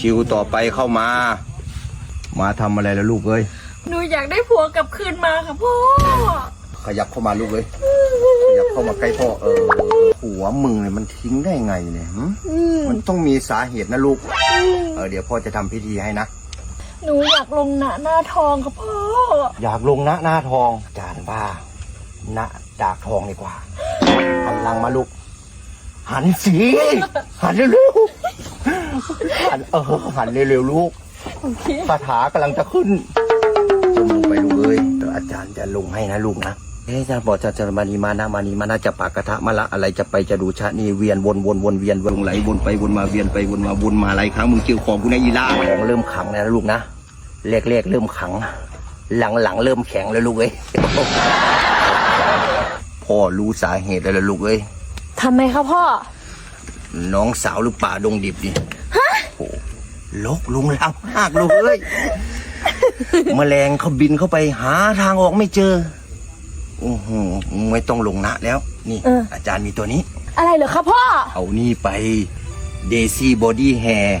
คิวต่อไปเข้ามา มาทำอะไรแล้วลูกเอ้ย หนูอยากได้ผัวกลับคืนมาค่ะพ่อ ขยับเข้ามาลูกเอ้ยขยับเข้ามาใกล้พ่อเออ หัวมึงเนี่ยมันทิ้งได้ไงเนี่ยหึมันต้องมีสาเหตุนะลูก เออเดี๋ยวพ่อจะทำพิธีให้นะ หนูอยากลงหน้าหน้าทองค่ะพ่อ อยากลงณหน้าทองจานบ้าณดากทองดีกว่าหันหลังมาลูก หันสิหันเร็วๆ หันเออหันเร็วๆลูกโอเคคาถากำลังจะขึ้นจมลงไปลูกเอ้ยเดี๋ยวอาจารย์จะลงให้นะลูกนะเอ๊ะอาจารย์บอกจะจะมานีมานะมานีมานะจะปากกระทะมาละอะไรจะไปจะดูชะนี่เวียนวนวนวนเวียนวนไหลวนไปวนมาเวียนไปวนมาวนมาหลายครั้งมึงเกี่ยวของกูในะอีล่าของเริ่มขังแล้วนะลูกนะแรกๆเริ่มขัง หลังๆเริ่มแข็งแล้วลูกเอ้ยพ่อรู้สาเหตุแล้วล่ะลูกเอ้ยทำไมคะพ่อ น้องสาวหรือป่าดงดิบนี่โอ้ลกลุงลังมากลูกเอ้ยแมลงเขาบินเข้าไปหาทางออกไม่เจอโอ้โหไม่ต้องลงนะแล้ว นี่ เอออาจารย์มีตัวนี้ อะไรเหรอคะพ่อ เอานี่ไปเดซี่บอดี้แฮร์